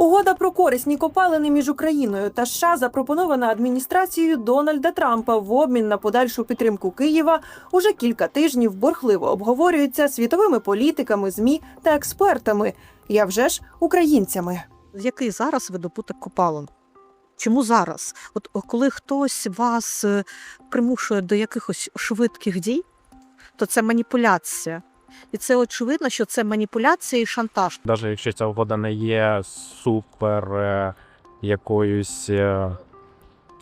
Угода про корисні копалини між Україною та США запропонована адміністрацією Дональда Трампа в обмін на подальшу підтримку Києва уже кілька тижнів борхливо обговорюється світовими політиками, змі та експертами. Я вже ж українцями. Який зараз видобуток копалин? Чому зараз? От коли хтось вас е, примушує до якихось швидких дій, то це маніпуляція. І це очевидно, що це маніпуляція і шантаж. навіть якщо ця угода не є супер е, якоюсь е,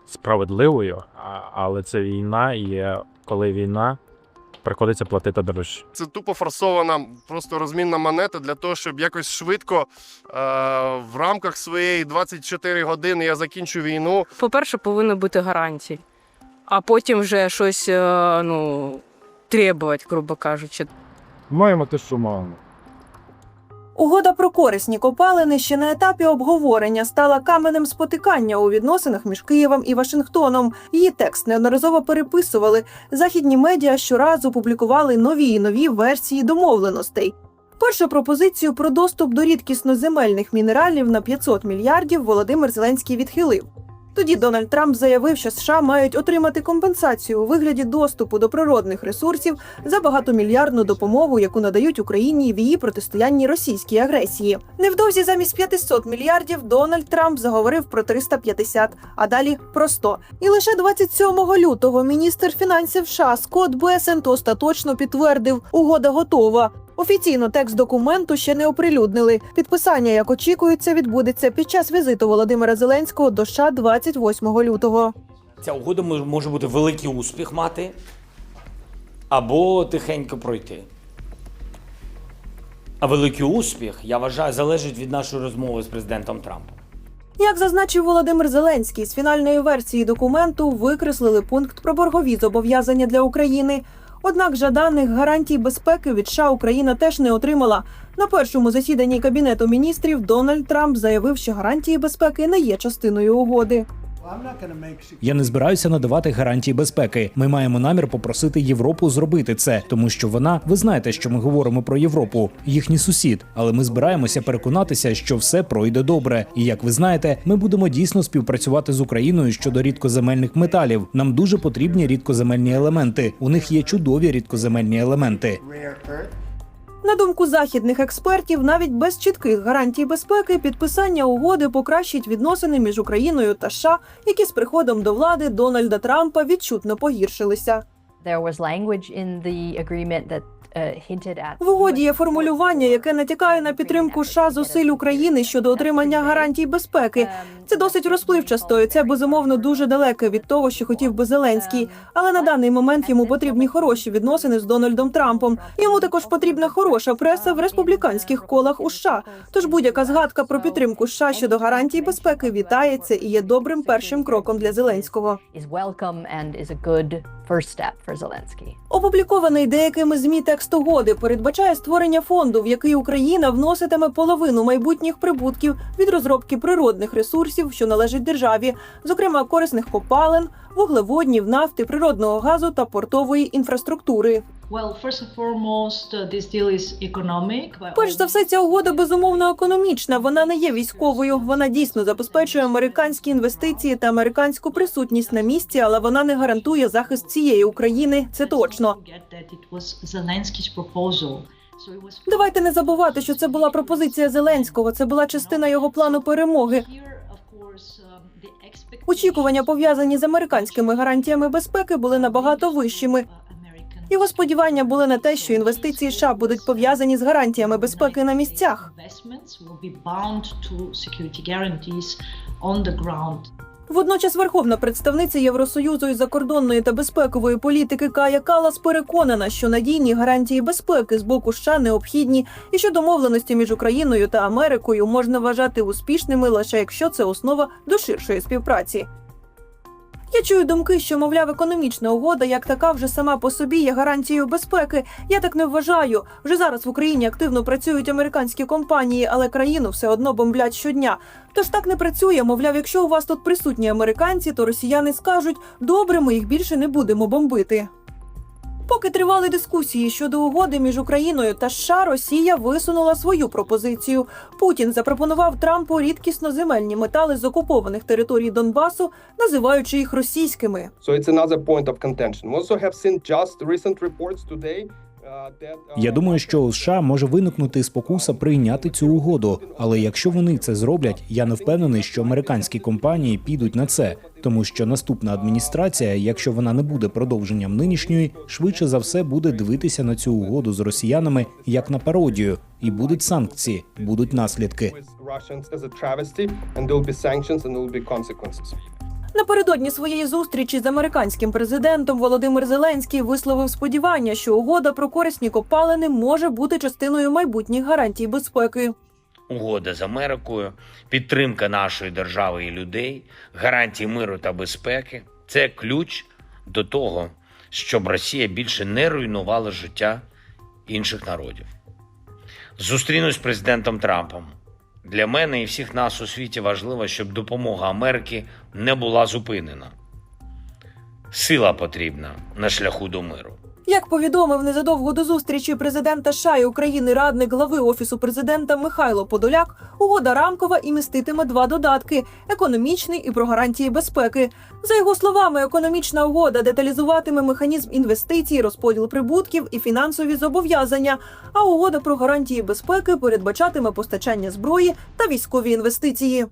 справедливою, а- але це війна, і е, коли війна, приходиться платити дорожче. Це тупо форсована просто розмінна монета для того, щоб якось швидко е, в рамках своєї 24 години я закінчу війну. По-перше, повинні бути гарантії, а потім вже щось е, ну, требувати, грубо кажучи. Маємо те, що маємо. Угода про корисні копалини ще на етапі обговорення стала каменем спотикання у відносинах між Києвом і Вашингтоном. Її текст неодноразово переписували. Західні медіа щоразу публікували нові і нові версії домовленостей. Першу пропозицію про доступ до рідкісноземельних мінералів на 500 мільярдів Володимир Зеленський відхилив. Тоді Дональд Трамп заявив, що США мають отримати компенсацію у вигляді доступу до природних ресурсів за багатомільярдну допомогу, яку надають Україні в її протистоянні російській агресії. Невдовзі замість 500 мільярдів Дональд Трамп заговорив про 350, а далі про 100. І лише 27 лютого міністр фінансів США Скотт Бесент остаточно підтвердив, угода готова. Офіційно текст документу ще не оприлюднили. Підписання, як очікується, відбудеться під час візиту Володимира Зеленського до США 28 лютого. Ця угода може бути великий успіх мати або тихенько пройти. А великий успіх, я вважаю, залежить від нашої розмови з президентом Трампом. Як зазначив Володимир Зеленський, з фінальної версії документу викреслили пункт про боргові зобов'язання для України. Однак жаданих гарантій безпеки від США Україна теж не отримала. На першому засіданні кабінету міністрів Дональд Трамп заявив, що гарантії безпеки не є частиною угоди. Я не збираюся надавати гарантії безпеки. Ми маємо намір попросити Європу зробити це, тому що вона, ви знаєте, що ми говоримо про Європу, їхній сусід. Але ми збираємося переконатися, що все пройде добре. І як ви знаєте, ми будемо дійсно співпрацювати з Україною щодо рідкоземельних металів. Нам дуже потрібні рідкоземельні елементи. У них є чудові рідкоземельні елементи. На думку західних експертів, навіть без чітких гарантій безпеки підписання угоди покращить відносини між Україною та США, які з приходом до влади Дональда Трампа відчутно погіршилися. Uh, В угоді є формулювання, яке натякає на підтримку США зусиль України щодо отримання гарантій безпеки. Це досить розпливчасто. і Це безумовно дуже далеке від того, що хотів би Зеленський. Але на даний момент йому потрібні хороші відносини з Дональдом Трампом. Йому також потрібна хороша преса в республіканських колах у США. Тож будь-яка згадка про підтримку США щодо гарантій безпеки вітається і є добрим першим кроком для Зеленського. For Zelensky. Опублікований деякими змі текст угоди передбачає створення фонду, в який Україна вноситиме половину майбутніх прибутків від розробки природних ресурсів, що належать державі, зокрема корисних копалин, вуглеводнів, нафти, природного газу та портової інфраструктури. Uh, Перш за все, ця угода безумовно економічна. Вона не є військовою. Вона дійсно забезпечує американські інвестиції та американську присутність на місці, але вона не гарантує захист цієї України. Це точно. Давайте не забувати, що це була пропозиція Зеленського. Це була частина його плану перемоги. Очікування, пов'язані з американськими гарантіями безпеки, були набагато вищими. Його сподівання були на те, що інвестиції США будуть пов'язані з гарантіями безпеки на місцях. Водночас верховна представниця Євросоюзу із закордонної та безпекової політики Кая Калас переконана, що надійні гарантії безпеки з боку США необхідні, і що домовленості між Україною та Америкою можна вважати успішними лише якщо це основа до ширшої співпраці. Я чую думки, що мовляв, економічна угода як така вже сама по собі є гарантією безпеки. Я так не вважаю. Вже зараз в Україні активно працюють американські компанії, але країну все одно бомблять щодня. Тож так не працює. Мовляв, якщо у вас тут присутні американці, то росіяни скажуть: добре, ми їх більше не будемо бомбити. Поки тривали дискусії щодо угоди між Україною та США, Росія висунула свою пропозицію. Путін запропонував Трампу рідкісно земельні метали з окупованих територій Донбасу, називаючи їх російськими. So it's another point of contention. Also have seen just recent reports today Я думаю, що у США може виникнути спокуса прийняти цю угоду. Але якщо вони це зроблять, я не впевнений, що американські компанії підуть на це, тому що наступна адміністрація, якщо вона не буде продовженням нинішньої, швидше за все буде дивитися на цю угоду з росіянами як на пародію, і будуть санкції, будуть наслідки. Напередодні своєї зустрічі з американським президентом Володимир Зеленський висловив сподівання, що угода про корисні копалини може бути частиною майбутніх гарантій безпеки. угода з Америкою, підтримка нашої держави і людей, гарантії миру та безпеки це ключ до того, щоб Росія більше не руйнувала життя інших народів. Зустрінусь з президентом Трампом. Для мене і всіх нас у світі важливо, щоб допомога Америки не була зупинена. Сила потрібна на шляху до миру. Як повідомив незадовго до зустрічі президента США і України радник глави офісу президента Михайло Подоляк, угода рамкова і міститиме два додатки: економічний і про гарантії безпеки. За його словами, економічна угода деталізуватиме механізм інвестицій, розподіл прибутків і фінансові зобов'язання. А угода про гарантії безпеки передбачатиме постачання зброї та військові інвестиції.